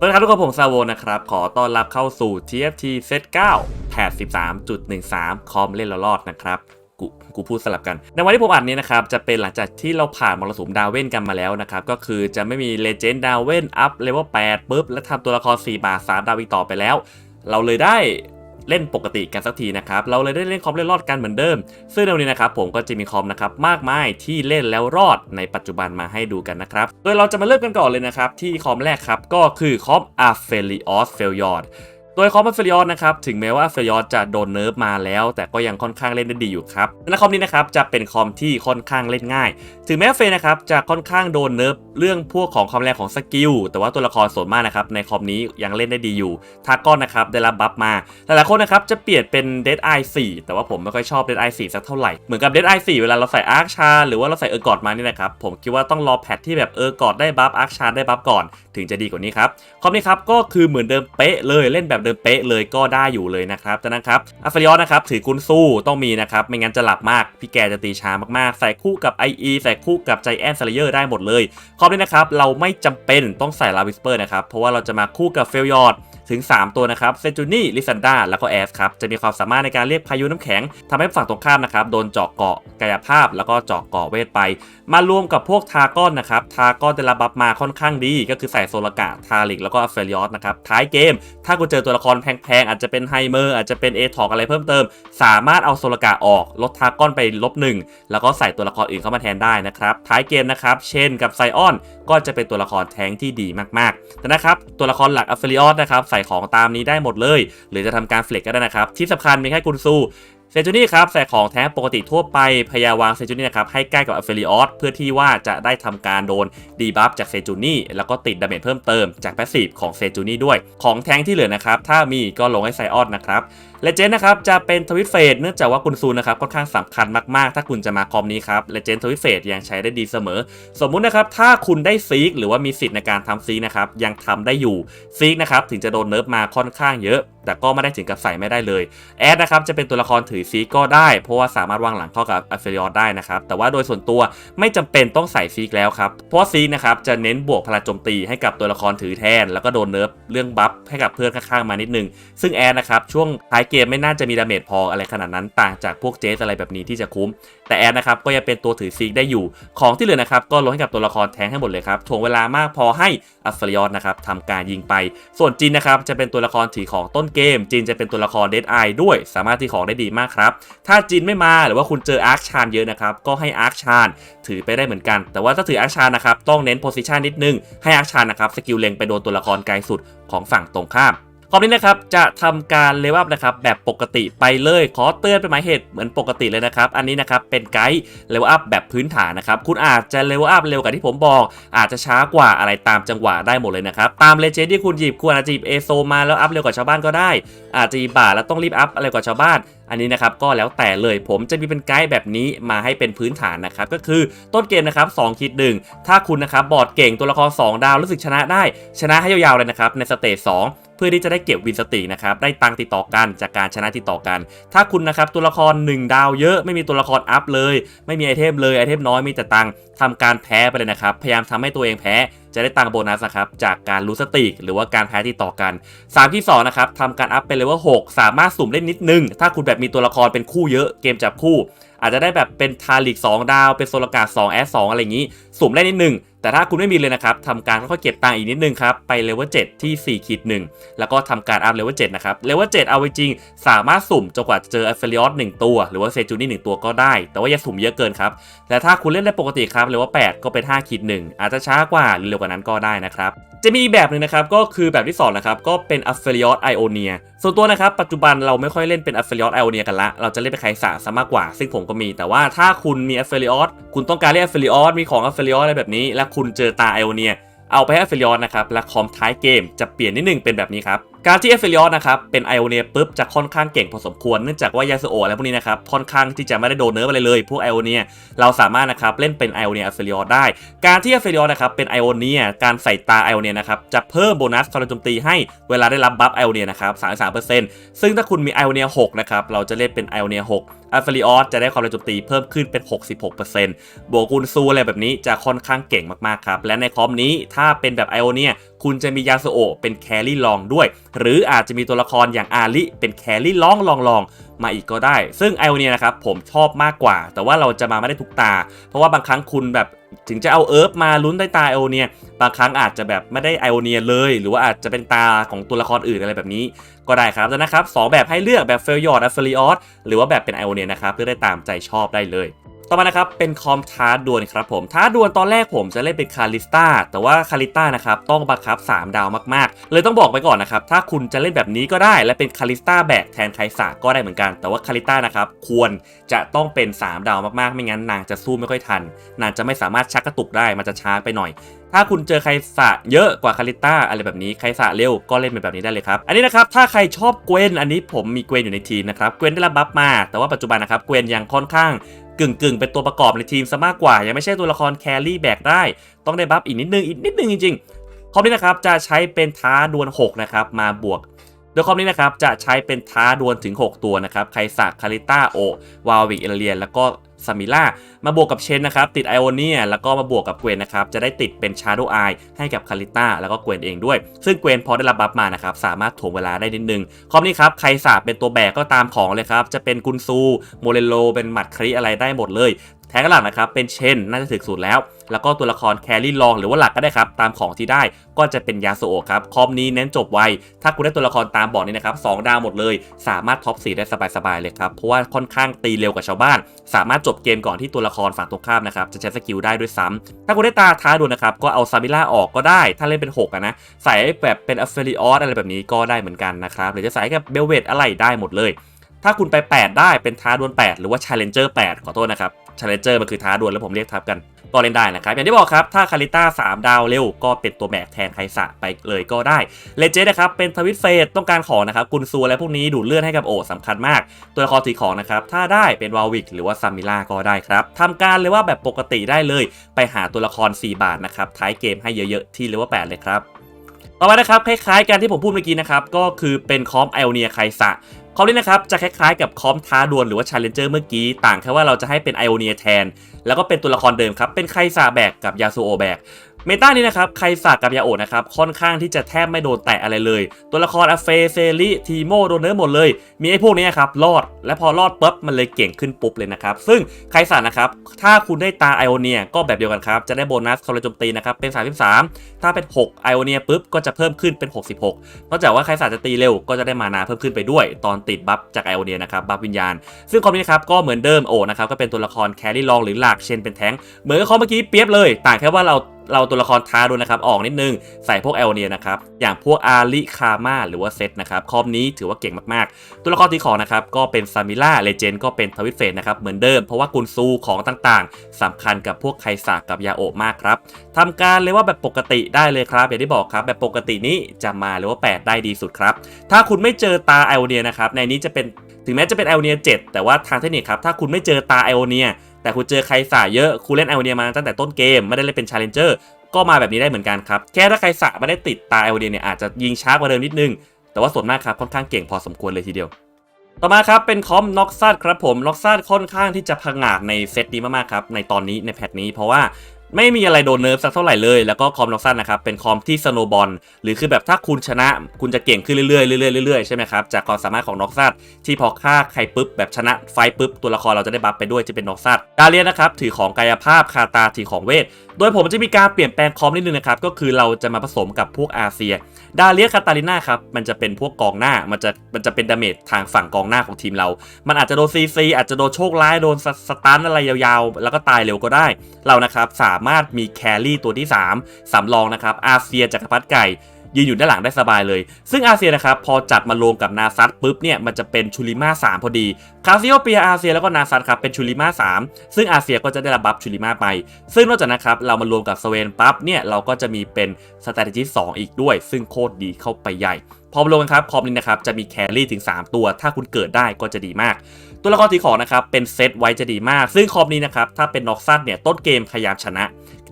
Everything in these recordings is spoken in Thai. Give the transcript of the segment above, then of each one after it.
สวัสดีครับทุกคนผมซาโวนะครับ ขอต้อนรับเข้าสู่ TFT Set 9แพท13.13 คอมเล่นและรอดนะครับกูกูพูดสลับกัน ในวันที่ผมอัดนี้นะครับ จะเป็นหลังจากที่เราผ่านมรสุมดาวเว่นกันมาแล้วนะครับ ก็คือจะไม่มีเลเจนด์ดาวเว่นอัพเลเวล8ปุ๊บ และทำตัวละคร4บาท3ดาวอีกต่อไปแล้ว เราเลยได้ เล่นปกติกันสักทีนะครับ เราเลยได้เล่นคอมเล่นรอดกันเหมือนเดิม ซึ่งในวันนี้นะครับผมก็จะมีคอมนะครับมากมายที่เล่นแล้วรอดในปัจจุบันมาให้ดูกันนะครับ โดยเราจะมาเริ่มกันก่อนเลยนะครับที่คอมแรกครับก็คือคอม a p h e l i o s f e l y o r d โดยคอม a p h e l i o s นะครับถึงแม้ว่า a p h e l i o s จะโดนเนิร์ฟมาแล้ว แต่ก็ยังค่อนข้างเล่นได้ดีอยู่ครับในคอมนี้นะครับจะเป็นคอมที่ค่อนข้างเล่นง่าย ถึงแม้เฟนะครับจะค่อนข้างโดนเนิร์ฟเรื่องพวกของความแรงของสกิลแต่ว่าตัวละครส่วนมากนะครับในคอมนี้ยังเล่นได้ดีอยู่ทากอนนะครับได้รับบัฟมาหลายๆคนนะครับจะเปลี่ยนเป็น Dead Eye 4แต่ว่าผมไม่ค่อยชอบ Dead Eye 4สักเท่าไหร่เหมือนกับ Dead Eye 4เวลาเราใส่อาร์คชาหรือว่าเราใส่เออร์กอดมานี่นะครับผมคิดว่าต้องรอแพทที่แบบเออร์กอดได้บัฟอาร์คชาได้บัฟก่อน ถึงจะดีกว่านี้ครับคอมนี้ครับก็คือเหมือนเดิมเป๊ะเลยเล่นแบบดิมเป๊ะเลยก็ได้อยู่เลยนะครับจากนั้นครับอัฟริออสนะครับถือกุนสู้ต้องมีนะครับไม่งั้นจะหลับมากพี่แกจะตีช้ามากๆ ใส่คู่กับ IE ใส่คู่กับใจแอนสเลเยอร์ได้หมดเลยคอนี้นะครับเราไม่จำเป็นต้องใส่ลาวิสเปอร์นะครับเพราะว่าเราจะมาคู่กับเฟลยอร์ด ถึง 3 ตัวนะครับเซจูนี่ลิซันดาแล้วก็แอสครับจะมีความสามารถในการเรียกพายุน้ำแข็งทำให้ฝั่งตรงข้ามนะครับโดนเจาะเกาะกายภาพ แล้วก็เจาะเกาะเวทไป มารวมกับพวกทาก้อนนะครับทาก้อนได้รับบัฟมาค่อนข้างดี ก็คือใส่โซลกะทาริกแล้วก็อเฟลิออสนะครับท้ายเกม ถ้าคุณเจอตัวละครแพงๆอาจจะเป็นไฮเมอร์อาจจะเป็นเอทอกอะไรเพิ่มเติม สามารถเอาโซลกะออกลดทาก้อนไปลบหนึ่งแล้วก็ใส่ตัวละครอื่นเข้ามาแทนได้นะครับท้ายเกมนะครับเช่นกับไซออนก็จะเป็นตัวละครแท้งที่ดีมากๆแต่นะครับตัวละครหลักอัฟเฟลิออสนะครับใส่ของตามนี้ได้หมดเลย หรือจะทำการเฟล็กก็ได้นะครับ ที่สำคัญมีแค่กุนซูเซจูนี่ครับใส่ของแท้ปกติทั่วไปพยาวางเซจูนี่นะครับให้ใกล้กับอัฟเฟลิออสเพื่อที่ว่าจะได้ทำการโดนดีบัฟจากเซจูนี่แล้วก็ติดดาเมจเพิ่มเติมจากแพสซีฟของเซจูนี่ด้วย ของแท้งที่เหลือนะครับถ้ามีก็ลงให้ไซออนนะครับ เลเจนด์นะครับจะเป็นทวิตเฟสเนื่องจากว่ากุนซูนะครับค่อนข้างสำคัญมากๆ ถ้าคุณจะมาคอมนี้ครับเลเจนด์ทวิตเฟสยังใช้ได้ดีเสมอ สมมุตินะครับถ้าคุณได้ซีกหรือว่ามีสิทธิ์ในการทำซีกนะครับยังทำได้อยู่ซีกนะครับถึงจะโดนเนิร์ฟมาค่อนข้างเยอะ แต่ก็ไม่ได้ถึงกับใส่ไม่ได้เลยแอดนะครับจะเป็นตัวละครถือซีกก็ได้ เพราะว่าสามารถวางหลังเข้ากับอัฟเฟริออได้นะครับแต่ว่าโดยส่วนตัวไม่จำเป็นต้องใส่ซีกแล้วครับเพราะซีกนะครับจะเน้นบวกพลังโจมตีให้กับตัวละครถือแทน แล้วก็โดนเนิร์ฟเรื่องบัฟให้กับเพื่อนข้างๆมานิดนึงซึ่งแอดนะครับช่วงท้ายเกมไม่น่าจะมีดาเมจพออะไรขนาดนั้นต่างจากพวกเจสอะไรแบบนี้ที่จะคุ้ม แต่แอดนะครับก็ยังเป็นตัวถือซีกได้อยู่ ของที่เหลือนะครับก็ลงให้กับตัวละครแทงให้หมดเลยครับถ่วงเวลามากพอให้อัฟเฟริออสนะครับทำการยิงไป ส่วนจินนะครับจะเป็นตัวละครถือของต้นเกม จินจะเป็นตัวละครเดดไอด้วย สามารถที่ของได้ดีมากครับถ้าจินไม่มาหรือว่าคุณเจออาร์คชานเยอะนะครับก็ให้อาร์คชานถือไปได้เหมือนกัน แต่ว่าถ้าถืออาร์คชานนะครับต้องเน้นโพซิชันนิดนึงให้อาร์คชานนะครับสกิลเล็งไปโดนตัวละครไกลสุดของฝั่งตรงข้าม คอมนี้นะครับจะทำการเลเวลนะครับแบบปกติไปเลยขอเตือนเป็นหมายเหตุเหมือนปกติเลยนะครับอันนี้นะครับเป็นไกด์เลเวลแบบพื้นฐานนะครับคุณอาจจะเลเวลเร็วกว่าที่ผมบอก อาจจะช้ากว่าอะไรตามจังหวะได้หมดเลยนะครับตามเลเจนด์ที่คุณหยิบคุณอาจจะหยิบเอโซมาแล้วอัพเร็วกว่าชาวบ้านก็ได้ อาจจะหยิบบาทแล้วต้องรีบอัพอะไรกว่าชาวบ้านอันนี้นะครับก็แล้วแต่เลยผมจะมีเป็นไกด์แบบนี้มาให้เป็นพื้นฐานนะครับก็คือต้นเกมนะครับ2คิดหนึ่งถ้าคุณนะครับบอร์ดเก่งตัวละคร2ดาวรู้สึกชนะได้ ชนะให้ยาวๆเลยนะครับในสเตจ2 เพื่อที่จะได้เก็บวินสตินะครับได้ตังติดต่อกันจากการชนะติดต่อกัน ถ้าคุณนะครับตัวละคร 1 ดาวเยอะไม่มีตัวละครอัพเลย ไม่มีไอเทมเลยไอเทมน้อยมีแต่ตังค์ทำการแพ้ไปเลยนะครับ พยายามทำให้ตัวเองแพ้จะได้ตังโบนัสนะครับจากการรู้สติหรือว่าการแพ้ติดต่อกัน 3 ที่2นะครับทำการอัพเป็นเลเวล6สามารถสุ่มได้นิดนึง ถ้าคุณแบบมีตัวละครเป็นคู่เยอะเกมจับคู่ อาจจะได้แบบเป็นทาริก2ดาว เป็นโซลกา2แอส2อะไรอย่างนี้ สุ่มได้นิดนึง แต่ถ้าคุณไม่มีเลยนะครับทำการค่อยๆเก็บตังค์อีกนิดนึงครับ ไปเลเวล7ที่4ขีด1แล้วก็ทำการอัพเลเวล7นะครับ เลเวล7เอาไว้จริง สามารถสุ่มจนกว่าจะเจออัฟเฟลิออส1ตัว หรือว่าเซจูนี่1ตัวก็ได้ แต่ว่าอย่าสุ่มเยอะเกินครับ แต่ถ้าคุณเล่นได้ปกติครับเลเวล8ก็เป็น5ขีด1อาจจะช้ากว่าหรือเร็วกว่านั้นก็ได้นะครับจะมีแบบหนึ่งนะครับก็คือแบบที่2นะครับก็เป็น a f f i l i o t e Ionia ส่วนตัวนะครับปัจจุบันเราไม่ค่อยเล่นเป็น a f f i l i o t e Ionia กันละเราจะเล่นเป็นไคสะซะมากกว่า ซึ่งผมก็มี แต่ว่าถ้าคุณมี a f f i l i o t คุณต้องการเล่น a f f i l i o t มีของ a f f i l i o t อสอะไรแบบนี้และคุคุณเจอตาไอโอเนียเอาไปให้ a f f i l i o t นะครับและคอมท้ายเกมจะเปลี่ยนนิดนึงเป็นแบบนี้ครับการที่ a f f i l i o t นะครับเป็น Ionia ปุ๊บจะค่อนข้างเก่งพอสมควรเนื่องจากว่ายาสโออะไรพวกนี้นะครับค่อนข้างที่จะไม่ได้โดนเนื้ออะไรเลย พวก Ionia เราสามารถนะครับเล่นเป็น Ionia a f f i l i o t ได้ การที่ a f f i l i o t นะครับเป็น Ionia การใส่ตา Ionia นะครับจะเพิ่มโบนัสพลังโจมตีให้เวลาได้รับบัฟ Ionia นะครับ33%ซึ่งถ้าคุณมี Ionia 6นะครับเราจะเล่นเป็น Ionia 6 a f f i l i o t จะได้ความระโจมตีเพิ่มขึ้นเป็น 66%บวกคูณซูอะไรแบบนี้จะค่อนข้างเก่งมากๆครับ และในคอมนี้ถ้าเป็นแบบ Ionia คุณจะมียาสโอเป็นแครี่ลองด้วย หรืออาจจะมีตัวละครอย่างอาริเป็นแครี่ลองลองลองมาอีกก็ได้ ซึ่งไอโอเนียนะครับผมชอบมากกว่า แต่ว่าเราจะมาไม่ได้ทุกตา เพราะว่าบางครั้งคุณแบบถึงจะเอาเอิร์ฟมาลุ้นได้ตาไอโอเนียบางครั้งอาจจะแบบไม่ได้ไอโอเนียเลย หรือว่าอาจจะเป็นตาของตัวละครอื่นอะไรแบบนี้ ก็ได้ครับแล้วนะครับสองแบบให้เลือกแบบเฟลยอร์ดอัฟเฟลิออสหรือว่าแบบเป็นไอโอเนียนะครับเพื่อได้ตามใจชอบได้เลย ต่อมานะครับเป็นคอมท้าดวลครับผมท้าดวลตอนแรกผมจะเล่นเป็นคาริสตาแต่ว่าคาริสตานะครับต้องบังคับ 3 ดาวมากๆ เลยต้องบอกไปก่อนนะครับถ้าคุณจะเล่นแบบนี้ก็ได้และเป็นคาริสตาแบกแทนไคสาก็ได้เหมือนกัน แต่ว่าคาริสตานะครับควรจะต้องเป็น 3 ดาวมากๆ ไม่งั้นนางจะสู้ไม่ค่อยทัน นางจะไม่สามารถชักกระตุกได้มันจะช้าไปหน่อยถ้าคุณเจอไคสะเยอะกว่าคาริต้าอะไรแบบนี้ไคสะเร็วก็เล่นเป็นแบบนี้ได้เลยครับ อันนี้นะครับถ้าใครชอบเกวนอันนี้ผมมีเกวนอยู่ในทีมนะครับเกวนได้รับบัฟมา แต่ว่าปัจจุบันนะครับเกวนยังค่อนข้าง กึ่งกึ่งเป็นตัวประกอบในทีมซะมากกว่า ยังไม่ใช่ตัวละครแครี่แบกได้ ต้องได้บัฟอีกนิดนึงอีกนิดนึงจริงๆคอมนี้นะครับจะใช้เป็นท้าดวล6นะครับมาบวกโดยคอมนี้นะครับจะใช้เป็นท้าดวลถึง 6 ตัวนะครับไคสะคาริต้าโอวาวิกเอเลียน แล้วก็ ซามิล่ามาบวกกับเชนนะครับติดไอโอเนียแล้วก็มาบวกกับเกวนนะครับจะได้ติดเป็นชาร์โดไอให้กับคาริต้าแล้วก็เกวนเองด้วย ซึ่งเกวนพอได้รับบัฟมานะครับสามารถถ่วงเวลาได้นิดนึงคอมนี้ครับใครสาบเป็นตัวแบกก็ตามของเลยครับจะเป็นกุนซูโมเรโลเป็นหมัดคริอะไรได้หมดเลย แทงหลักนะครับเป็นเชนน่าจะถึกสุดแล้ว แล้วก็ตัวละครแครี่ลองหรือว่าหลักก็ได้ครับ ตามของที่ได้ก็จะเป็นยาโซโอครับ คอมนี้เน้นจบไว ถ้าคุณได้ตัวละครตามบอกนี้นะครับสองดาวหมดเลย สามารถท็อปสีได้สบายๆเลยครับ เพราะว่าค่อนข้างตีเร็วกว่าชาวบ้าน สามารถจบเกมก่อนที่ตัวละครฝั่งตรงข้ามนะครับจะใช้สกิลได้ด้วยซ้ำถ้าคุณได้ตาท้าดูนะครับก็เอาซาบิล่าออกก็ได้ ถ้าเล่นเป็น6อะนะใส่แบบเป็นอัฟเฟลิออสอะไรแบบนี้ก็ได้เหมือนกันนะครับหรือจะใส่กับเบลเวตอะไรได้หมดเลยถ้าคุณไป 8 ได้เป็นท้าดวล8 หรือว่า Challenger 8 ขอโทษนะครับ Challenger มันคือท้าดวลแล้วผมเรียกทับกันก็เล่นได้นะครับ อย่างที่บอกครับ ถ้าคาริต้า3 ดาวเร็ว ก็เป็นตัวแบกแทนไคสะไปเลยก็ได้เลเจนนะครับ เป็นทวิตเฟสต้องการของนะครับกุนซูอะไรพวกนี้ดูดเลือดให้กับโอสำคัญมาก ตัวละครสีของนะครับ ถ้าได้เป็นวาวิกหรือว่าซามิล่าก็ได้ครับทำการเลยว่าแบบปกติได้เลย ไปหาตัวละคร 4 บาทนะครับท้ายเกมให้เยอะๆที่เลเวล8เลยครับต่อไปนะครับคล้ายๆกันที่ผมพูดเมื่อกี้นะครับก็คือเป็นคอมไอโอเนียไคสะ คอมนี้นะครับจะคล้ายๆกับคอมท้าดวลหรือว่าชาเลนเจอร์เมื่อกี้ต่างแค่ว่าเราจะให้เป็นไอโอเนียแทน แล้วก็เป็นตัวละครเดิมครับเป็นไคซาแบกกับยาซูโอแบก เมตานี้นะครับไคซากกับยาโอนะครับค่อนข้างที่จะแทบไม่โดนแตะอะไรเลย ตัวละครอาเฟเซริทีโมโดนเนื้อหมดเลย มีไอ้พวกนี้ครับรอด และพอรอดปุ๊บมันเลยเก่งขึ้นปุ๊บเลยนะครับ ซึ่งไคซานะครับถ้าคุณได้ตาไอโอเนียก็แบบเดียวกันครับ จะได้โบนัสคอร์โจมตีนะครับเป็น 33 ถ้าเป็น 6 ไอโอเนียปุ๊บก็จะเพิ่มขึ้นเป็น 66นอกจากว่าไคซาจะตีเร็วก็จะได้มานาเพิ่มขึ้นไปด้วย ตอนติดบัฟจากไอโอเนียนะครับบัฟวิญญาณ ซึ่งคอมนี้ครับก็เหมือนเดิมโอนะครับก็เป็นตัวละครแครี่ลองหรือหลักเชนเป็นแท้งเหมือนกับคอมเมื่อกี้เปียบเลย ต่างแค่ว่าเรา เราตัวละครท้าดูนะครับ ออกนิดนึง ใส่พวกเอลเนียนะครับ อย่างพวกอาริคามาหรือว่าเซตนะครับ คอมนี้ถือว่าเก่งมากๆ ตัวละครที่ของนะครับ ก็เป็นซามิล่าเลเจนด์ก็เป็นทวิตเฟสนะครับ เหมือนเดิม เพราะว่ากุนซูของต่างๆสำคัญกับพวกไคซากับยาโอะมากครับทำการเลยว่าแบบปกติได้เลยครับอย่างที่บอกครับ แบบปกตินี้จะมาเลยว่า 8 ได้ดีสุดครับ ถ้าคุณไม่เจอตาไอโอเนียนะครับ ในนี้จะเป็นถึงแม้จะเป็นไอโอเนีย7แต่ว่าทางเทคนิคครับถ้าคุณไม่เจอตาไอโอเนีย แต่คุณเจอใครสาเยอะคุณเล่นไอโอเนียมาตั้งแต่ต้นเกมไม่ได้เล่นเป็นชาเลนเจอร์ก็มาแบบนี้ได้เหมือนกันครับ แค่ถ้าใครสะไม่ได้ติดตาไอลเดียเนี่ยอาจจะยิงช้ากว่าเดิมนิดนึง แต่ว่าส่วนมากครับค่อนข้างเก่งพอสมควรเลยทีเดียวต่อมาครับเป็นคอมน็อกซัดครับผมน็อกซัดค่อนข้างที่จะพังาดในเซตนี้มากๆครับในตอนนี้ในแพทนี้เพราะว่า ไม่มีอะไรโดนเนิร์ฟสักเท่าไหร่เลย แล้วก็คอมน็อกซัดนะครับ เป็นคอมที่สโนบอลหรือคือแบบถ้าคุณชนะคุณจะเก่งขึ้นเรื่อยๆเรื่อยๆเรื่อยๆใช่ไหมครับ จากความสามารถของน็อกซัดที่พอฆ่าใครปุ๊บแบบชนะไฟปุ๊บตัวละครเราจะได้บัฟไปด้วยจะเป็นน็อกซัดดาเลียนะครับถือของกายภาพคาตาถือของเวท โดยผมจะมีการเปลี่ยนแปลงคอมนิดนึงนะครับก็คือเราจะมาผสมกับพวกอาเซียดาเลียคาตาลิน่าครับมันจะเป็นพวกกองหน้ามันจะมันจะเป็นดาเมจทางฝั่งกองหน้าของทีมเรา มันอาจจะโดนซีซีอาจจะโดนโชคร้ายโดนสสตันอะไรยาวๆ แล้วก็ตายเร็วก็ได้เรานะครับสามารถมีแครี่ตัวที่ 3สำรองนะครับอาเซียจักรพรรดิไก่ยืนอยู่ด้านหลังได้สบายเลย ซึ่งอาเซียนะครับพอจัดมารวมกับนาซัตปุ๊บเนี่ยมันจะเป็นชูริมา3 พอดี คาซิโอเปียอาเซียแล้วก็นาซัตครับเป็นชูริมา3 ซึ่งอาเซียก็จะได้รับบัฟชูริมาไป ซึ่งนอกจากนะครับเรามารวมกับสเวนปั๊บเนี่ยเราก็จะมีเป็น strategy 2อีกด้วย ซึ่งโคตรดีเข้าไปใหญ่ พอมารวมกันครับคอมนี้นะครับจะมีแครี่ถึง 3 ตัว ถ้าคุณเกิดได้ก็จะดีมาก ตัวละครสีของนะครับเป็นเซตไว้จะดีมาก ซึ่งคอมนี้นะครับถ้าเป็นน็อกซัตเนี่ยต้นเกมพยายามชนะ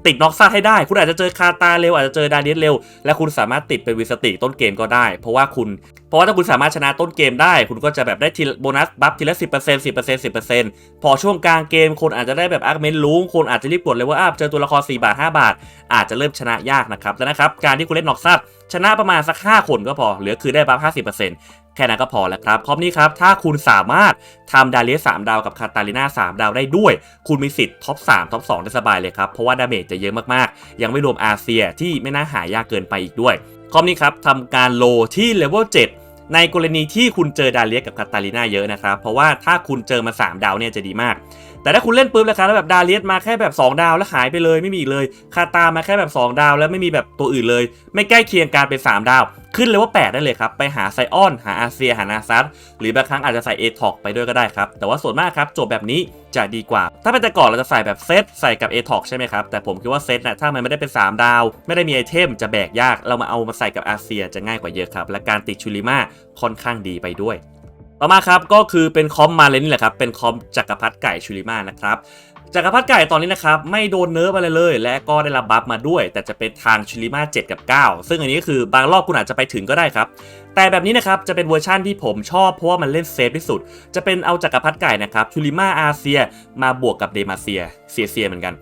ติดน็อกซ่าให้ได้ คุณอาจจะเจอคาตาเร็วอาจจะเจอดาเนียสเร็ว และคุณสามารถติดเป็นวิสติต้นเกมก็ได้ เพราะว่าคุณ เพราะว่าถ้าคุณสามารถชนะต้นเกมได้ คุณก็จะแบบได้ทีโบนัสบัฟทีละสิบเปอร์เซ็นต์สิบเปอร์เซ็นต์สิบเปอร์เซ็นต์พอช่วงกลางเกมคนอาจจะได้แบบอาร์เมนลุงคนอาจจะรีบกดเลยว่าอ้าวเจอตัวละคร4บาท5บาท อาจจะเริ่มชนะยากนะครับแล้วนะครับการที่คุณเล่นน็อกซัดชนะประมาณสัก 5 คนก็พอ เหลือคือได้บัฟ50% แค่นั้นก็พอแล้วครับครอบนี้ครับ ถ้าคุณสามารถทำดาเลียส3ดาวกับคาตาลิน่า3ดาวได้ด้วย คุณมีสิทธิ์ท็อป3ท็อป2ได้สบายเลยครับ เพราะว่าดาเมจจะเยอะมากๆ ยังไม่รวมอาเซียที่ไม่น่าหายากเกินไปอีกด้วยครอบนี้ครับทำการโลที่เลเวล7ในกรณีที่คุณเจอดาเลียสกับคาตาลิน่าเยอะนะครับ เพราะว่าถ้าคุณเจอมา 3 ดาวเนี่ยจะดีมาก แต่ถ้าคุณเล่นปุ๊บแล้วครับแล้วแบบดาเลียสมาแค่แบบ 2 ดาวแล้วหายไปเลยไม่มีอีกเลย คาตามาแค่แบบ 2 ดาวแล้วไม่มีแบบตัวอื่นเลย ไม่ใกล้เคียงการเป็น 3 ดาว ขึ้นเลยว่า 8 ได้เลยครับ ไปหาไซออน หาอาเซีย หานาซัสหรือบางครั้งอาจจะใส่เอทอกไปด้วยก็ได้ครับ แต่ว่าส่วนมากครับจทย์แบบนี้จะดีกว่า ถ้าเป็นแต่ก่อนเราจะใส่แบบเซตใส่กับเอทอกใช่ไหมครับ แต่ผมคิดว่าเซตนะถ้ามันไม่ได้เป็น 3 ดาว ไม่ได้มีไอเทมจะแบกยาก เรามาเอามาใส่กับอาเซียจะง่ายกว่าเยอะครับ และการติดชูริมาค่อนข้างดีไปด้วย ต่อมาครับก็คือเป็นคอมมาเลนนี่แหละครับเป็นคอมจักรพรรดิไก่ชูริมานะครับจักรพรรดิไก่ตอนนี้นะครับไม่โดนเนิร์ฟอะไรเลย และก็ได้รับบัฟมาด้วย แต่จะเป็นทางชูริมา7กับ 9 ซึ่งอันนี้ก็คือบางรอบคุณอาจจะไปถึงก็ได้ครับ แต่แบบนี้นะครับจะเป็นเวอร์ชั่นที่ผมชอบเพราะว่ามันเล่นเซฟที่สุด จะเป็นเอาจักรพรรดิไก่นะครับชูริมาอาเซียมาบวกกับเดมาเซียเซียเซียเหมือนกัน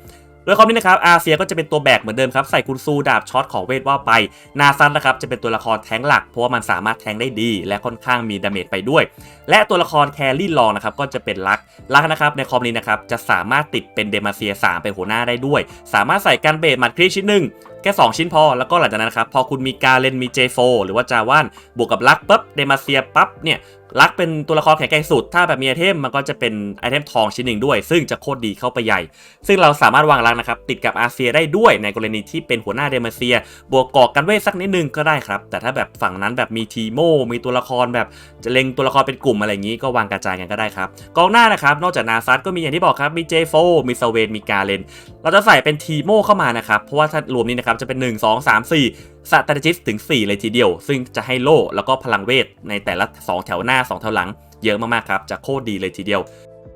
โดยคอมนี้นะครับอาเซียก็จะเป็นตัวแบกเหมือนเดิมครับใส่กุนซูดาบช็อตของเวทว่าไป นาซันนะครับจะเป็นตัวละครแทงหลัก เพราะว่ามันสามารถแทงได้ดี และค่อนข้างมีดาเมจไปด้วย และตัวละครแครี่ลองนะครับก็จะเป็นลักลักนะครับในคอมนี้นะครับจะสามารถติดเป็นเดมาเซีย3เป็นหัวหน้าได้ด้วย สามารถใส่การเบสหมัดครีชิ้นหนึ่งแค่ 2 ชิ้นพอ แล้วก็หลังจากนั้นครับ พอคุณมีกาเลนมีเจโฟหรือว่าจาว่านบวกกับลักปุ๊บเดมาเซียปั๊บเนี่ย ลักเป็นตัวละครแข็งแกร่งสุด ถ้าแบบมีไอเทมมันก็จะเป็นไอเทมทองชิ้นหนึ่งด้วย ซึ่งจะโคตรดีเข้าไปใหญ่ ซึ่งเราสามารถวางลักนะครับติดกับอาเซียได้ด้วยในกรณีที่เป็นหัวหน้าเดมาเซีย บวกกอกกันเวทสักนิดนึงก็ได้ครับ แต่ถ้าแบบฝั่งนั้นแบบมีทีโมมีตัวละครแบบจะเล็งตัวละครเป็นกลุ่มอะไรอย่างนี้ก็วางกระจายกันก็ได้ครับกองหน้านะครับนอกจากนาซัตก็มีอย่างที่บอกครับมีเจโฟมีสเวนมีกาเลนเราจะใส่เป็นทีโมเข้ามานะครับเพราะว่าถ้ารวมนี้นะครับจะเป็น 1 2 3 4 สตาติจิสถึง 4 เลยทีเดียว ซึ่งจะให้โล่แล้วก็พลังเวทในแต่ละ 2 แถวหน้า 2 แถวหลัง เยอะมากๆครับ จะโคตรดีเลยทีเดียว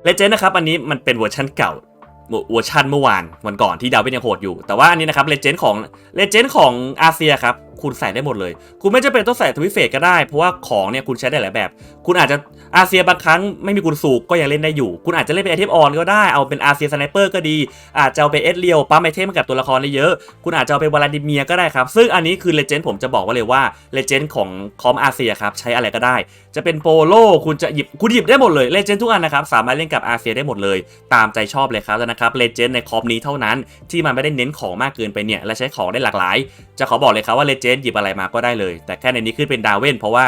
เลเจนนะครับ อันนี้มันเป็นเวอร์ชันเก่าเวอร์ชันเมื่อวานวันก่อนที่ดาวเวนยังโหดอยู่ แต่ว่าอันนี้นะครับเลเจนของเลเจนของอาเซียครับ คุณใส่ได้หมดเลย คุณไม่จำเป็นต้องใส่ทวิเฟสก็ได้ เพราะว่าของเนี่ยคุณใช้ได้หลายแบบ คุณอาจจะอาเซียบางครั้งไม่มีกุนสูกก็ยังเล่นได้อยู่ คุณอาจจะเล่นเป็นไอเทมออนก็ได้ เอาเป็นอาเซียสไนเปอร์ก็ดี อาจจะเอาเป็นเอสเรียวปั๊มไอเทมกับตัวละครได้เยอะ คุณอาจจะเอาเป็นวลาดิเมียก็ได้ครับ ซึ่งอันนี้คือเลเจนด์ผมจะบอกไว่าเลยว่าเลเจนด์ของคอมอาเซียครับใช้อะไรก็ได้ จะเป็นโปโลคุณจะหยิบคุณหยิบได้หมดเลยเลเจนด์ทุกอันนะครับสามารถเล่นกับอาเซียได้หมดเลย ตามใจชอบเลยครับแล้วนะครับเลเจนด์ในคอมนี้เท่านั้น ที่มันไม่ได้เน้นของมากเกินไปเนี่ยและใช้ของได้หลากหลาย จะขอบอกเลยครับว่าเลเจนหยิบอะไรมาก็ได้เลย แต่แค่ในนี้ขึ้นเป็นดาวเวนเพราะว่า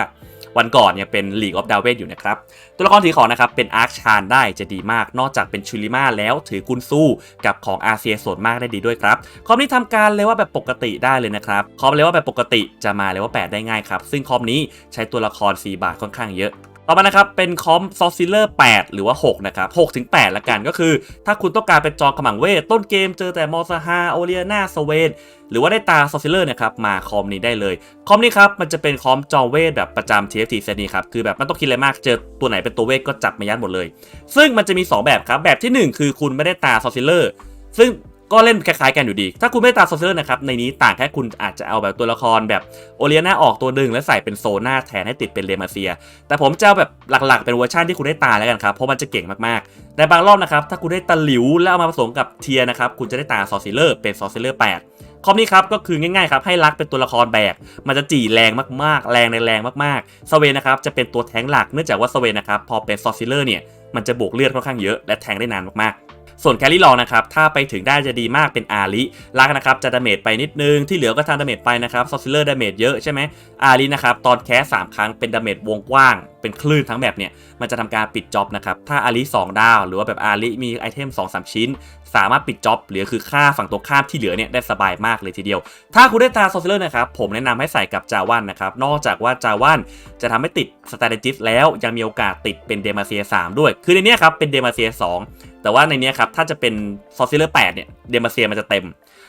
วันก่อนเนี่ยเป็น League of d a w e n อยู่นะครับ ตัวละครถือของนะครับ เป็นอาร์คชานได้จะดีมาก นอกจากเป็นชูริมาแล้วถือกุนสู้กับของอาเซียส่วนมากได้ดีด้วยครับ คอมนี้ทำการเลยว่าแบบปกติได้เลยนะครับ คอมเลยว่าแบบปกติจะมาเลยว่า 8 ได้ง่ายครับ ซึ่งคอมนี้ใช้ตัวละคร 4 บาทค่อนข้างเยอะ ต่อมานะครับเป็นคอมซอซิลเลอร์8หรือว่า 6 นะครับ6ถึง8ละกันก็คือ ถ้าคุณต้องการเป็นจอขมังเวท ต้นเกมเจอแต่มอสฮาโอเลียนาสเวนหรือว่าได้ตาซอซิลเลอร์นะครับมาคอมนี้ได้เลย คอมนี้ครับ มันจะเป็นคอมจอเวทแบบประจำ TFT เซตนี้ครับ คือแบบไม่ต้องคิดอะไรมากเจอตัวไหนเป็นตัวเวทก็จับมายัดหมดเลย ซึ่งมันจะมี 2 แบบครับ แบบทีหนึ่1 คือคุณไม่ได้ตาซอซิลเลอร์ซึ่ง ก็เล่นคล้ายๆกันอยู่ดี ถ้าคุณไม่ได้ตาซอซิลเลอร์นะครับ ในนี้ต่างแค่คุณอาจจะเอาแบบตัวละครแบบโอเลียนาออกตัวหนึ่งแล้วใส่เป็นโซน่าแทนให้ติดเป็นเลมาเซีย แต่ผมจะเอาแบบหลักๆเป็นเวอร์ชันที่คุณได้ตาแล้วกันครับ เพราะมันจะเก่งมากๆ ในบางรอบนะครับถ้าคุณได้ตะหลิวแล้วเอามาผสมกับเทียนะครับคุณจะได้ตาซอซิเลอร์เป็นซอซิเลอร์8คอมนี้ครับก็คือง่ายๆครับให้รักเป็นตัวละครแบก มันจะจี่แรงมากๆ แรงในแรงมากๆสเวนนะครับจะเป็นตัวแทงหลักเนื่องจากว่าสเวนนะครับพอเป็นซอซิเลอร์เนี่ยมันจะบวกเลือดค่อนข้างเยอะและแทงได้นานมากๆ ส่วนแคลรี่ลองนะครับถ้าไปถึงได้จะดีมากเป็นอาริลักนะครับจะดาเมจไปนิดนึงที่เหลือก็ทำดาเมจไปนะครับซอซิลเลอร์ดาเมจเยอะใช่ไหมอารินะครับตอนแคสสามครั้งเป็นดาเมจวงกว้างเป็นคลื่นทั้งแบบเนี่ยมันจะทำการปิดจ็อบนะครับถ้าอาริ2ดาว หรือว่าแบบอาริมีไอเทม 2 3 ชิ้น สามารถปิดจ็อบเหลือคือค่าฝั่งตรงข้ามที่เหลือเนี่ยได้สบายมากเลยทีเดียว ถ้าคุณได้ตาซซิลเลอร์นะครับผมแนะนำให้ใส่กับจาวันนะครับนอกจากว่าจาวันจะทำให้ติดสตาร์จิสแล้วยังมีโอกาสติดเป็นเดมาเซีย3ด้วย คือในนี้ครับเป็นเดมาเซีย2 แต่ว่าในนี้ครับถ้าจะเป็นซอซิลเลอร์8เนี่ยเดมาเซียมันจะเต็ม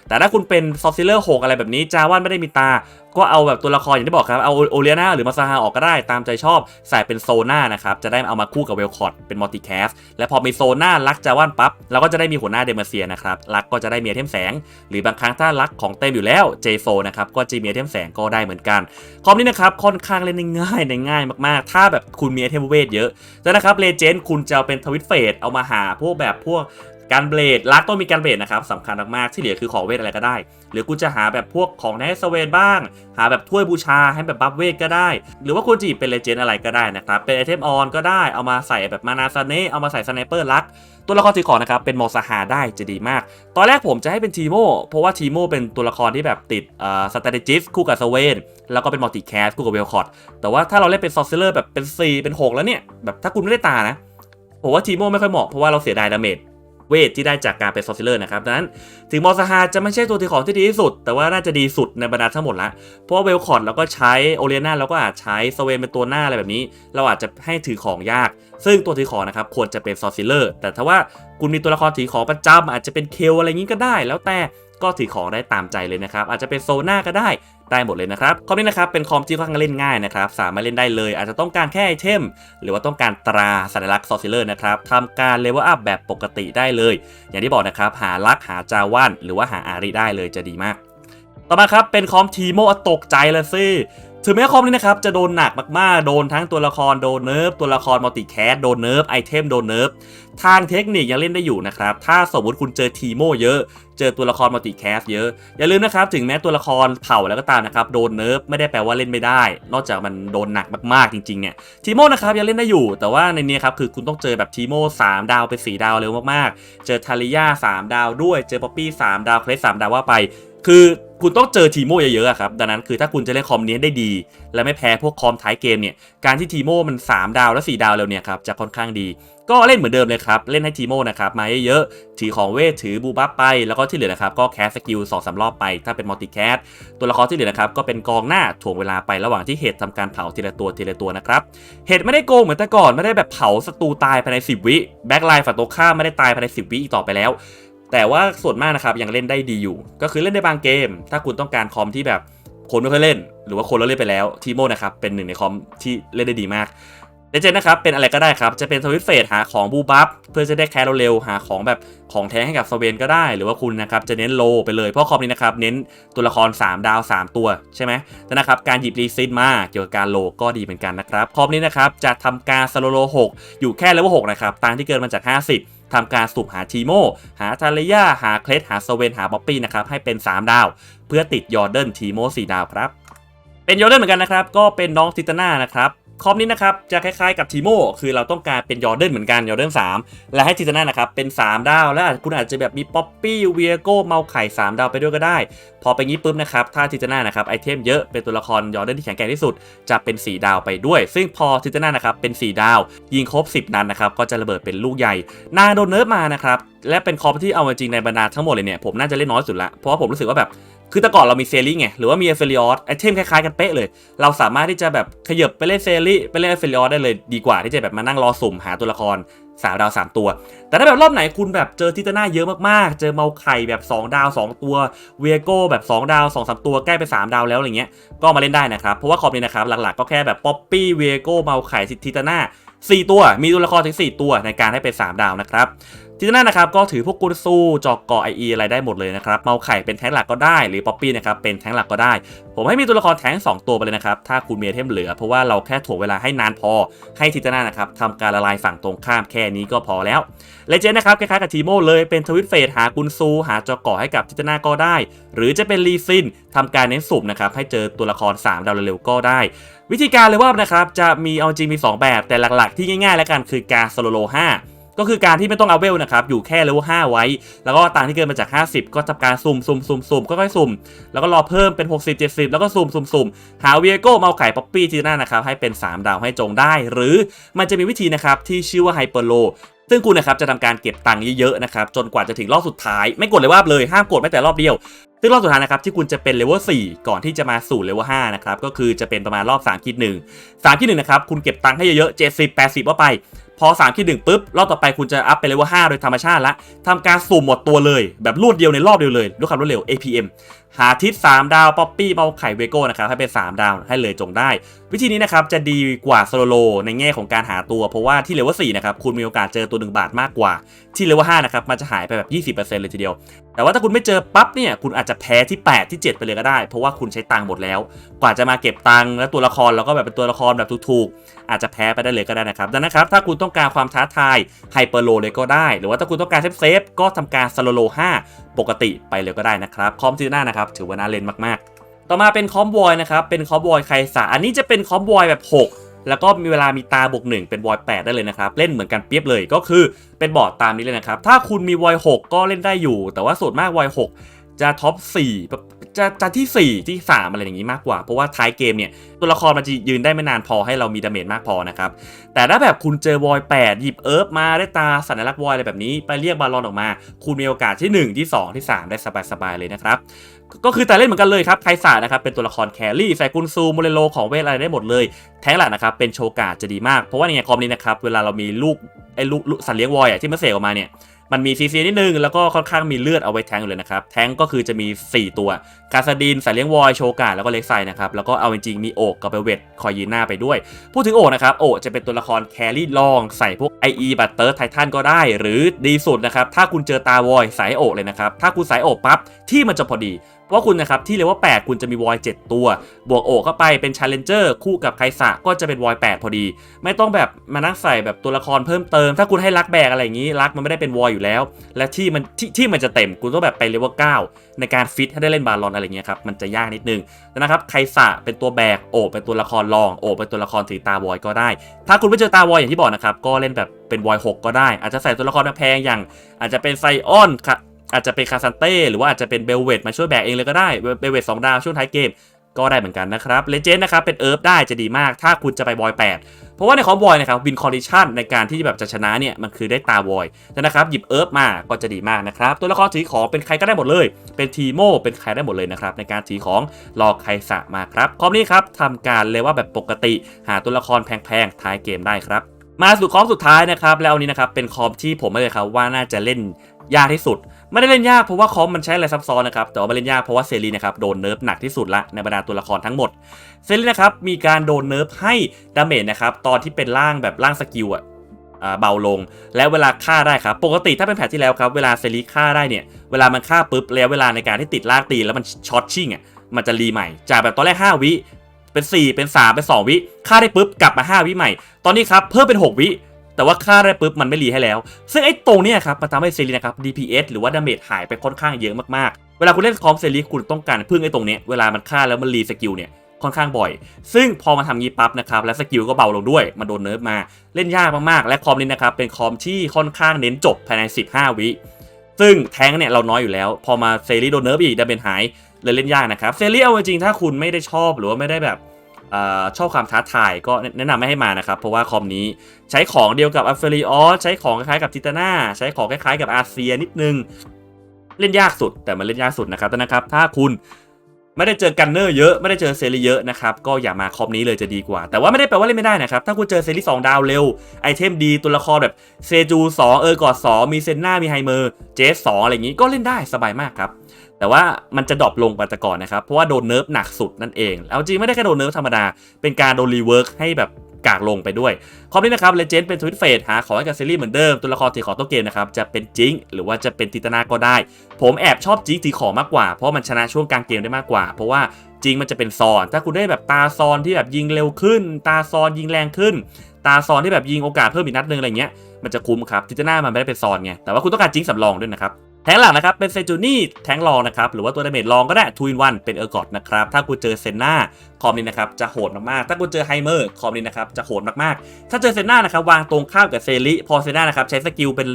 แต่ถ้าคุณเป็นซอฟซิลเลอร์6อะไรแบบนี้จาวันไม่ได้มีตา ก็เอาแบบตัวละครอย่างที่บอกครับ เอาโอเลียนาหรือมาซาฮาออกก็ได้ตามใจชอบ ใส่เป็นโซน่านะครับ จะได้เอามาคู่กับเวลคอร์ดเป็นมัลติแคสและพอมีโซน่าลักจาวันปั๊บเราก็จะได้มีหัวหน้าเดมาเซียนะครับลักก็จะได้มีไอเทมแสง หรือบางครั้งถ้าลักของเต็มอยู่แล้วเจโฟนะครับก็จะมีไอเทมแสงก็ได้เหมือนกันคอมนี้นะครับค่อนข้างเล่นง่ายในง่ายมากๆ ถ้าแบบคุณมีไอเทมเวทเยอะแล้วนะครับเลเจนด์คุณจะเป็นทวิตเฟสเอามาหาพวกแบบพวก การเบลดลักต้องมีการเบลดนะครับสำคัญมากๆที่เหลือคือของเวทอะไรก็ได้ หรือคุณจะหาแบบพวกของในสเวนบ้าง หาแบบถ้วยบูชาให้แบบบัฟเวทก็ได้ หรือว่าคุณจะหยิบเป็นเลเจนด์อะไรก็ได้นะครับ เป็นไอเทมออนก็ได้เอามาใส่แบบมานาซาเน่เอามาใส่สไนเปอร์ลักตัวละครสีขอนะครับเป็นมอสฮาได้จะดีมาก ตอนแรกผมจะให้เป็นทีโมเพราะว่าทีโมเป็นตัวละครที่แบบติดเอ่อสตาร์จิสคู่กับสเวนแล้วก็เป็นมัลติแคสคู่กับเวลคอร์ดแต่ว่าถ้าเราเล่นเป็นซอสเซอร์แบบเป็น 4 เป็น 6 แล้วเนี่ยแบบถ้าคุณไม่ได้ตานะผมว่าทีโมไม่ค่อยเหมาะเพราะว่าเราเสียดายดาเมจ เวทที่ได้จากการเป็นซอสเซอร์นะครับดังนั้นถึงมอสฮาจะไม่ใช่ตัวตีของที่ดีที่สุด แต่ว่าน่าจะดีสุดในบรรดาทั้งหมดละ เพราะว่าเวลคอร์ดเราก็ใช้โอเลียนาเราก็อาจใช้สเวนเป็นตัวหน้าอะไรแบบนี้ เราอาจจะให้ถือของยาก ซึ่งตัวถือของนะครับควรจะเป็นซอสซิลเลอร์แต่ถ้าว่าคุณมีตัวละครถือของประจำอาจจะเป็นเคลอะไรงี้ก็ได้ แล้วแต่ ก็ถือของได้ตามใจเลยนะครับ อาจจะเป็นโซน่าก็ได้ได้หมดเลยนะครับคอมนี้นะครับเป็นคอมที่ค่อนข้างเล่นง่ายนะครับสามารถเล่นได้เลย อาจจะต้องการแค่ไอเทม หรือว่าต้องการตราสัญลักษณ์ซอซิลเลอร์นะครับทำการเลเวลอัพแบบปกติได้เลย อย่างที่บอกนะครับหาลักหาจาวันหรือว่าหาอาริได้เลยจะดีมาก ต่อมาครับเป็นคอมทีโมตกใจเลยสิถึงแม้คอมนี้นะครับจะโดนหนักมากๆ โดนทั้งตัวละครโดนเนิร์ฟตัวละครมัลติแคสโดนเนิร์ฟไอเทมโดนเนิร์ฟทางเทคนิคยังเล่นได้อยู่นะครับ ถ้าสมมติคุณเจอทีโมเยอะ เจอตัวละครมัลติแคสเยอะ อย่าลืมนะครับ ถึงแม้ตัวละครเผ่าแล้วก็ตามนะครับ โดนเนิร์ฟไม่ได้แปลว่าเล่นไม่ได้ นอกจากมันโดนหนักมากๆจริงๆเนี่ย ทีโมนะครับยังเล่นได้อยู่ แต่ว่าในนี้ครับคือคุณต้องเจอแบบทีโม3 ดาวเป็น4ดาวเร็วมากๆ เจอทาริยา3 ดาวด้วย เจอป๊อปปี้3ดาวเคลส3ดาวว่าไป คือคุณต้องเจอทีโมเยอะๆครับ ดังนั้นคือถ้าคุณจะเล่นคอมนี้ได้ดี และไม่แพ้พวกคอมท้ายเกมเนี่ย การที่ทีโมมัน 3 ดาวและ 4 ดาวแล้วเนี่ยครับจะค่อนข้างดี ก็เล่นเหมือนเดิมเลยครับ เล่นให้ทีโมนะครับ มาเยอะๆ ถือของเวท ถือบูบัฟไป แล้วก็ที่เหลือนะครับ ก็แคสสกิล2องสรอบไป ถ้าเป็นมัลติแคส ตัวละครที่เหลือนะครับ ก็เป็นกองหน้าถ่วงเวลาไประหว่างที่เห็ดทำการเผาทีละตัวทีละตัวนะครับ เห็ดไม่ได้โกงเหมือนแต่ก่อน ไม่ได้แบบเผาศัตรูตายภายใน 10 วิแบ็คไลน์ฝั่งตรงข้ามไม่ได้ตายภายใน 10 วิอีกต่อไปแล้ว แต่ว่าส่วนมากนะครับยังเล่นได้ดีอยู่ ก็คือเล่นได้บางเกม ถ้าคุณต้องการคอมที่แบบคนไม่ค่อยเล่น หรือว่าคนเราเล่นไปแล้วทีโมนะครับเป็นหนึ่งในคอมที่เล่นได้ดีมาก เลเจนนะครับเป็นอะไรก็ได้ครับ จะเป็นทวิตเฟสหาของบูบัฟเพื่อจะได้แคสเร็วๆหาของแบบของแท้ให้กับสเวนก็ได้ หรือว่าคุณนะครับจะเน้นโลไปเลย เพราะคอมนี้นะครับเน้นตัวละคร 3 ดาว 3 ตัวใช่ไหมแต่นะครับการหยิบรีซิตมาเกี่ยวกับการโลก็ดีเหมือนกันนะครับคอมนี้นะครับจะทำการสโลโล6อยู่แค่เลเวล6นะครับตามที่เกินมาจาก 50ทำการสุ่มหาทีโม หาทาเลยาหาเคลสหาสเวน หาบ๊อปปี้นะครับ ให้เป็น 3 ดาว เพื่อติดยอร์เดนทีโม 4 ดาวครับ เป็นยอร์เดนเหมือนกันนะครับ ก็เป็นน้องติตาน่านะครับ คอมนี้นะครับจะคล้ายๆกับทีโมคือเราต้องการเป็นยอร์เดนเหมือนกันยอร์เดน3 และให้ทิตาน่านะครับเป็น 3 ดาว แล้วคุณอาจจะแบบมีป๊อปปี้เวียโก้เมาไข่ 3 ดาวไปด้วยก็ได้ พอไปงี้ปุ๊บนะครับถ้าทิตาน่านะครับไอเทมเยอะเป็นตัวละครยอร์เดนที่แข็งแกร่งที่สุด จะเป็น 4 ดาวไปด้วย ซึ่งพอทิตาน่านะครับเป็น 4 ดาว ยิงครบ 10 นัดนะครับก็จะระเบิดเป็นลูกใหญ่นาโดนเนิร์ฟมานะครับและเป็นคอมที่เอาจริงในบรรดาทั้งหมดเลยเนี่ยผมน่าจะเล่นน้อยสุดละเพราะว่าผมรู้สึกว่าแบบ คือแต่ก่อนเรามีเซรีไง หรือว่ามีเอเฟลิออสไอเทมคล้ายๆกันเป๊ะเลย เราสามารถที่จะแบบขยับไปเล่นเซรีไปเล่นเอเฟลิออสได้เลยดีกว่าที่จะแบบมานั่งรอสุ่มหาตัวละครสามดาว 3 ตัว แต่ถ้าแบบรอบไหนคุณแบบเจอทิตาน่าเยอะมากๆ เจอเมาไข่แบบ 2 ดาว 2 ตัวเวียโก้แบบ 2 ดาว2 3ตัวใกล้ไป 3 ดาวแล้วอะไรเงี้ย ก็มาเล่นได้นะครับ เพราะว่าคอมนี้นะครับ หลักๆ ก็แค่แบบป๊อปปี้เวียโก้เมาไข่ทิตาน่า4 ตัว มีตัวละครถึง 4 ตัวในการให้เป็น 3 ดาวนะครับ ทีนั้นนะครับก็ถือพวกกุนซูจอกกาะไอเออะไรได้หมดเลยนะครับเมาไข่เป็นแท้งหลักก็ได้หรือป๊อปปี้นะครับเป็นแท้งหลักก็ได้ ผมให้มีตัวละครแท้ง2 ตัวไปเลยนะครับถ้าคุณมีไอเทมเหลือ เพราะว่าเราแค่ถ่วงเวลาให้นานพอ ให้ทิตนานะครับทำการละลายฝั่งตรงข้ามแค่นี้ก็พอแล้วเลเจนด์นะครับคล้ายๆกับทีโมเลยเป็นทวิตเฟสหากุนซู หาจอกกาะให้กับทิตนาก็ได้ หรือจะเป็นลีซินทำการเน้นสุ่มนะครับให้เจอตัวละคร3ดาวเร็วๆก็ได้ วิธีการเลยว่านะครับจะมีเอาจริงมี 2 แบบแต่หลักๆที่ง่ายๆแล้วกันคือการโซโลโล5 ก็คือการที่ไม่ต้องเอาเวลนะครับ อยู่แค่เลเวล5ไว้ แล้วก็ต่างที่เกินมาจาก 50 ก็ทำการสุ่มสุ่มสุ่มสุ่มค่อยๆสุ่ม แล้วก็รอเพิ่มเป็น 60 70 แล้วก็สุ่มสุ่มสุ่มหาเวียโก้เมาไข่ป๊อปปี้ทีน้านะครับ ให้เป็น 3 ดาวให้จงได้ หรือมันจะมีวิธีนะครับที่ชื่อว่าไฮเปอร์โลซึ่งคุณนะครับจะทำการเก็บตังค์เยอะๆนะครับจนกว่าจะถึงรอบสุดท้าย ไม่กดเลยว่าเลยห้ามกดแม้แต่รอบเดียว ซึ่งรอบสุดท้ายนะครับที่คุณจะเป็นเลเวล4ก่อนที่จะมาสู่เลเวล5นะครับก็คือจะเป็นประมาณรอบ3คิด1 3คิด1นะครับคุณเก็บตังค์ให้เยอะๆ70 80ว่าไป พอ3คิดหนึ่งปุ๊บรอบต่อไปคุณจะอัพไปเลเวล5โดยธรรมชาติละทำการสุ่มหมดตัวเลย แบบรวดเดียวในรอบเดียวเลยด้วยความรวดเร็ว APM หาทิศ3ดาว ป๊อปปี้เบาไข่เวโก้นะครับให้เป็น 3 ดาวให้เลยจงได้ วิธีนี้นะครับจะดีกว่าโซโลในแง่ของการหาตัว เพราะว่าที่เลเวล4นะครับคุณมีโอกาสเจอตัว 1 บาทมากกว่า ที่เลเวล5นะครับมันจะหายไปแบบ 20%เลยทีเดียว แต่ว่าถ้าคุณไม่เจอปั๊บเนี่ยคุณอาจจะแพ้ที่ 8 ที่ 7 ไปเลยก็ได้ เพราะว่าคุณใช้ตังค์หมดแล้ว กว่าจะมาเก็บตังค์แล้วตัวละครเราก็แบบเป็นตัวละครแบบถูกๆอาจจะแพ้ไปได้เลยก็ได้นะครับดังนั้นครับถ้าคุณต้องการความท้าทายไฮเปอร์โลเลยก็ได้ หรือว่าถ้าคุณต้องการเซฟเซฟก็ทำการสโลโล5ปกติไปเลยก็ได้นะครับคอมซีน่านะครับถือว่าน่าเล่นมากๆ ต่อมาเป็นคอมบอยนะครับเป็นคอมบอยไคสาอันนี้จะเป็นคอมบอยแบบ 6แล้วก็มีเวลามีตาบวกหนึ่งเป็นวอย8ได้เลยนะครับ เล่นเหมือนกันเปียบเลยก็คือเป็นบอร์ดตามนี้เลยนะครับ ถ้าคุณมีวอย6ก็เล่นได้อยู่ แต่ว่าส่วนมากวอย6 จะท็อป4แบบจะจะที่ 4 ที่ 3 อะไรอย่างนี้มากกว่า เพราะว่าท้ายเกมเนี่ย ตัวละครมันจะยืนได้ไม่นานพอให้เรามีดาเมจมากพอนะครับ แต่ถ้าแบบคุณเจอวอย 8 หยิบเอิร์ฟมาได้ตาสัญลักษณ์วอยอะไรแบบนี้ ไปเรียกบาลอนออกมา คุณมีโอกาสที่ 1 ที่ 2 ที่ 3 ได้สบายๆเลยนะครับก็คือแต่เล่นเหมือนกันเลยครับไคสานะครับเป็นตัวละครแครี่ใส่กุนซูโมเรโลของเวทอะไรได้หมดเลย แท้งหลักนะครับเป็นโชกาจะดีมากเพราะว่าในคอมนี้นะครับเวลาเรามีลูกไอ้ลูกสัตว์เลี้ยงวอยอะที่มันเสกออกมาเนี่ย มันมีซีซีนิดนึง แล้วก็ค่อนข้างมีเลือดเอาไว้แทงอยู่เลยนะครับ แทงก็คือจะมี 4 ตัว กาซาดินสายเลี้ยงวอย โชกาแล้วก็เล็กไซนะครับ แล้วก็เอาจริงๆมีโอกกับเบเวตคอยยีนหน้าไปด้วย พูดถึงโอกนะครับ โอกจะเป็นตัวละครแครี่ลอง ใส่พวก IE บัตเตอร์ไททันก็ได้ หรือดีสุดนะครับ ถ้าคุณเจอตาวอยสายโอกเลยนะครับ ถ้าคุณสายโอกปั๊บที่มันจะพอดี เพราคุณนะครับที่เลเวล8คุณจะมีวอย7ตัว บวกโอเข้าไปเป็นชาเลนเจอร์คู่กับไคสะก็จะเป็นวอย8พอดี ไม่ต้องแบบมานั่งใส่แบบตัวละครเพิ่มเติม ถ้าคุณให้รักแบกอะไรอย่างนี้รักมันไม่ได้เป็นวอยอยู่แล้ว และที่มันที่ที่มันจะเต็มคุณต้องแบบไปเลเวล9ในการฟิตให้ได้เล่นบาลอนอะไรเงี้ยครับมันจะยากนิดนึงนะครับไคสะเป็นตัวแบกโอเป็นตัวละครรองโอเป็นตัวละครถือตาวอยก็ได้ ถ้าคุณไม่เจอตาวอยอย่างที่บอกนะครับก็เล่นแบบเป็นวอย6ก็ได้ อาจจะใส่ตัวละครแพงอย่าง อาจจะเป็นไซออนค่ะ อาจจะเป็นคาซันเต้หรือว่าอาจจะเป็นเบลเวตมาช่วยแบกเองเลยก็ได้เบลเวตสองดาวช่วงท้ายเกมก็ได้เหมือนกันนะครับเลเจนด์นะครับเป็นเอิร์ฟได้จะดีมาก ถ้าคุณจะไปบอย 8 เพราะว่าในคอมบอยนะครับวินคอนดิชันในการที่แบบจะชนะเนี่ยมันคือได้ตาบอยนะครับหยิบเอิร์ฟมาก็จะดีมากนะครับตัวละครถือของเป็นใครก็ได้หมดเลย เป็นทีโมเป็นใครได้หมดเลยนะครับในการถือของรอใครสะมาครับคอมนี้ครับทำการเลยว่าแบบปกติหาตัวละครแพงๆท้ายเกมได้ครับมาสู่คอมสุดท้ายนะครับแล้วอันนี้นะครับเป็นคอมที่ผมไม่เลยครับว่าน่าจะเล่น ยากที่สุด ไม่ได้เล่นยากเพราะว่าคอมมันใช้อะไรซับซ้อนนะครับแต่ว่ามันเล่นยากเพราะว่าเซรีนะครับโดนเนิร์ฟหนักที่สุดละในบรรดาตัวละครทั้งหมดเซรีนะครับมีการโดนเนิร์ฟให้ดาเมจนะครับตอนที่เป็นร่างแบบร่างสกิลอะอ่าเบาลง และเวลาฆ่าได้ครับ ปกติถ้าเป็นแผนที่แล้วครับ เวลาเซรีฆ่าได้เนี่ย เวลามันฆ่าปุ๊บแล้วเวลาในการที่ติดลางตีแล้วมันช็อตชิ่งอะมันจะรีใหม่ จากแบบตอนแรก 5 วิเป็น 4 เป็น 3 เป็น 2 วิฆ่าได้ปุ๊บกลับมา 5 วิใหม่ ตอนนี้ครับเพิ่มเป็น 6 วิ แต่ว่าค่าได้ปุ๊บมันไม่รีให้แล้ว ซึ่งไอ้ตรงเนี้ยครับมันทำให้เซรีนะครับ DPS หรือว่าดาเมจหายไปค่อนข้างเยอะมากๆ เวลาคุณเล่นคอมเซรีคุณต้องการพึ่งไอ้ตรงเนี้ยเวลามันฆ่าแล้วมันรีสกิลเนี่ยค่อนข้างบ่อย ซึ่งพอมาทำงี้ปั๊บนะครับ และสกิลก็เบาลงด้วยมันโดนเนิร์ฟมา เล่นยากมากๆ และคอมนี้นะครับ เป็นคอมที่ค่อนข้างเน้นจบภายใน 15 วิ ซึ่งแท้งเนี่ยเราน้อยอยู่แล้ว พอมาเซรีโดนเนิร์ฟอีกดาเมจหายเลยเล่นยากนะครับ เซรีเอาจริงถ้าคุณไม่ได้ชอบหรือว่าไม่ได้แบบ อชอบความท้าทายก็แนะนำไม่ให้มานะครับ เพราะว่าคอมนี้ใช้ของเดียวกับอัฟเฟรีออสใช้ของคล้ายๆกับทิตนาใช้ของคล้ายๆกับอาเซียนิดนึง เล่นยากสุดแต่มันเล่นยากสุดนะครับแต่นะครับ ถ้าคุณไม่ได้เจอกันเนอร์เยอะไม่ได้เจอเซรีเยอะนะครับก็อย่ามาคอมนี้เลยจะดีกว่า แต่ว่าไม่ได้แปลว่าเล่นไม่ได้นะครับถ้าคุณเจอเซรี2ดาวเร็วไอเทมดีตัวละครแบบเซจู2เออกอด2มีเซนนามีไฮเมอร์เจส2อะไรอย่างนี้ก็เล่นได้สบายมากครับ แต่ว่ามันจะดรอปลงไปแต่ก่อนนะครับ เพราะว่าโดนเนิร์ฟหนักสุดนั่นเองเอาจริงไม่ได้แค่โดนเนิร์ฟธรรมดา เป็นการโดนรีเวิร์กให้แบบกากลงไปด้วยคอมนี้นะครับเลเจนด์เป็นทวิตเฟสหาของให้กับซีรีส์เหมือนเดิม ตัวละครถือของตัวเกมนะครับ จะเป็นจิงหรือว่าจะเป็นติตนาก็ได้ ผมแอบชอบจิงถือของมากกว่า เพราะมันชนะช่วงกลางเกมได้มากกว่า เพราะว่าจิงมันจะเป็นซอน ถ้าคุณได้แบบตาซอนที่แบบยิงเร็วขึ้น ตาซอนยิงแรงขึ้น ตาซอนที่แบบยิงโอกาสเพิ่มอีกนัดนึงอะไรเงี้ยมันจะคุ้มครับติตนามันไม่ได้เป็นซอนไงแต่ว่าคุณต้องการจิงสำรองด้วยนะครับ แทงหลักนะครับเป็นเซจูนี่แทงรองนะครับหรือว่าตัวดาเมจรองก็ได้ทูอินวันเป็นเออร์กอดนะครับถ้าคุณเจอเซนนาคอมนี้นะครับจะโหดมากๆถ้าคุณเจอไฮเมอร์คอมนี้นะครับจะโหดมากๆ ถ้าเจอเซนนานะครับวางตรงข้ามกับเซริพอเซนนานะครับใช้สกิลเป็น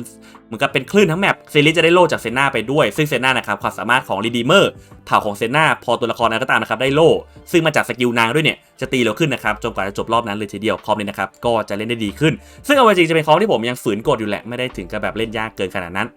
เหมือนกับเป็นคลื่นทั้งแมปเซริจะได้โล่จากเซนนาไปด้วย ซึ่งเซนนานะครับความสามารถของรีดีเมอร์เผ่าของเซนนาพอตัวละครนั้นก็ตามนะครับได้โล่ ซึ่งมาจากสกิลนางด้วยเนี่ยจะตีเร็วขึ้นนะครับจนกว่าจะจบรอบนั้นเลยทีเดียวคอมนี้นะครับก็จะเล่นได้ดีขึ้น ซึ่งเอาจริงจะเป็นคอมที่ผมยังฝืนกดอยู่แหละไม่ได้ถึงกับแบบเล่นยากเกินขนาดนั้น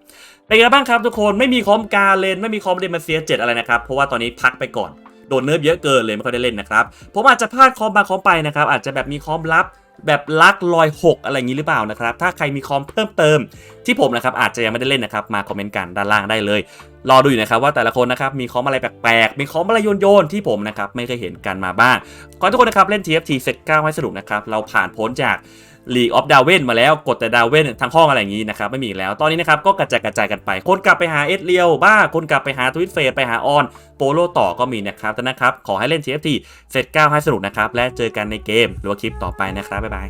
เป็นไงบ้างครับทุกคนไม่มีคอมการเลนไม่มีคอมเดมาเซีย7อะไรนะครับ เพราะว่าตอนนี้พักไปก่อนโดนเนิร์ฟเยอะเกินเลยไม่ค่อยได้เล่นนะครับผมอาจจะพลาดคอมบางคอมไปนะครับอาจจะแบบมีคอมลับแบบลักลอยหกอะไรอย่างนี้หรือเปล่านะครับ ถ้าใครมีคอมเพิ่มเติม ที่ผมนะครับอาจจะยังไม่ได้เล่นนะครับ มาคอมเมนต์กันด้านล่างได้เลย รอดูอยู่นะครับว่าแต่ละคนนะครับมีคอมอะไรแปลกๆ มีคอมอะไรโยนๆที่ผมนะครับไม่เคยเห็นกันมาบ้าง ขอทุกคนนะครับเล่น TFT เซต9ให้สนุกนะครับ เราผ่านพ้นจาก ลีกออฟดาวเวนมาแล้วกดแต่ดาวเวนทั้งห้องอะไรอย่างนี้นะครับไม่มีอีกแล้วตอนนี้นะครับก็กระจายกระจายกันไป คนกลับไปหาเอสเรียวบ้าคนกลับไปหาทวิตเฟสไปหาออนโปโลต่อก็มีนะครับแต่นะครับขอให้เล่น TFT เสร็จ9ให้สนุกนะครับและเจอกันในเกมหรือว่าคลิปต่อไปนะครับบ๊ายบาย